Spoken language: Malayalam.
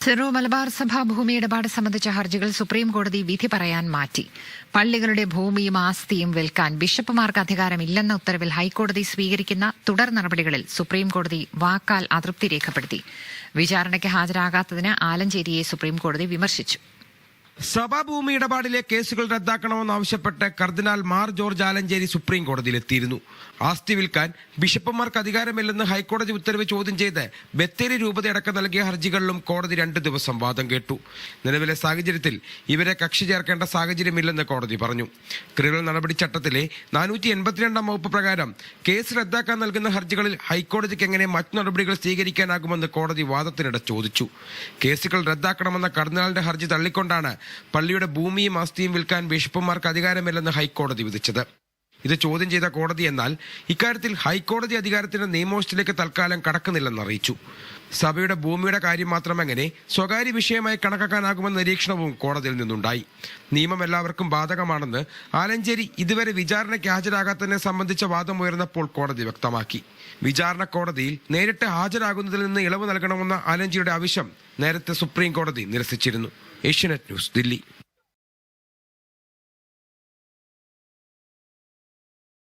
സിറോ മലബാർ സഭാ ഭൂമി ഇടപാട് സംബന്ധിച്ച ഹർജികൾ സുപ്രീം കോടതി വിധി പറയാൻ മാറ്റി. പള്ളികളുടെ ഭൂമിയും ആസ്തിയും വിൽക്കാൻ ബിഷപ്പുമാർക്ക് അധികാരമില്ലെന്ന ഉത്തരവിൽ ഹൈക്കോടതി സ്വീകരിക്കുന്ന തുടർ നടപടികളിൽ സുപ്രീം കോടതി വാക്കാൽ അതൃപ്തി രേഖപ്പെടുത്തി. വിചാരണയ്ക്ക് ഹാജരാകാത്തതിന് ആലഞ്ചേരിയെ സുപ്രീം കോടതി വിമർശിച്ചു. സഭാഭൂമി ഇടപാടിലെ കേസുകൾ റദ്ദാക്കണമെന്നാവശ്യപ്പെട്ട് cardinal Mar George Alencherry supreme കോടതിയിലെത്തിയിരുന്നു. ആസ്തി വിൽക്കാൻ ബിഷപ്പുമാർക്ക് അധികാരമില്ലെന്ന് ഹൈക്കോടതി ഉത്തരവ് ചോദ്യം ചെയ്ത് ബത്തേരി രൂപതയടക്കം നൽകിയ ഹർജികളിലും കോടതി രണ്ട് ദിവസം വാദം കേട്ടു. നിലവിലെ സാഹചര്യത്തിൽ ഇവരെ കക്ഷി ചേർക്കേണ്ട സാഹചര്യമില്ലെന്ന് കോടതി പറഞ്ഞു. ക്രിമിനൽ നടപടിച്ചട്ടത്തിലെ നാനൂറ്റി എൺപത്തിരണ്ടാം വകുപ്പ് പ്രകാരം കേസ് റദ്ദാക്കാൻ നൽകുന്ന ഹർജികളിൽ ഹൈക്കോടതിക്ക് എങ്ങനെ മറ്റു നടപടികൾ സ്വീകരിക്കാനാകുമെന്ന് കോടതി വാദത്തിനിടെ ചോദിച്ചു. കേസുകൾ റദ്ദാക്കണമെന്ന കർദിനാളിന്റെ ഹർജി തള്ളിക്കൊണ്ടാണ് പള്ളിയുടെ ഭൂമിയും ആസ്തിയും വിൽക്കാൻ ബിഷപ്പുമാർക്ക് അധികാരമില്ലെന്ന് ഹൈക്കോടതി വിധിച്ചത് ഇത് ചോദ്യം ചെയ്ത കോടതി എന്നാൽ ഇക്കാര്യത്തിൽ ഹൈക്കോടതി അധികാരത്തിന്റെ നിയമോഷത്തിലേക്ക് തൽക്കാലം കടക്കുന്നില്ലെന്ന് അറിയിച്ചു. സഭയുടെ ഭൂമിയുടെ കാര്യം മാത്രം എങ്ങനെ സ്വകാര്യ വിഷയമായി കണക്കാക്കാനാകുമെന്ന നിരീക്ഷണവും കോടതിയിൽ നിന്നുണ്ടായി. നിയമം എല്ലാവർക്കും ബാധകമാണെന്ന് ആലഞ്ചേരി ഇതുവരെ വിചാരണയ്ക്ക് ഹാജരാകാത്തതിനെ സംബന്ധിച്ച വാദം ഉയർന്നപ്പോൾ കോടതി വ്യക്തമാക്കി. വിചാരണ കോടതിയിൽ നേരിട്ട് ഹാജരാകുന്നതിൽ നിന്ന് ഇളവ് നൽകണമെന്ന ആലഞ്ചേരിയുടെ ആവശ്യം നേരത്തെ സുപ്രീം കോടതി നിരസിച്ചിരുന്നു. ഏഷ്യനെറ്റ് ന്യൂസ് ദില്ലി.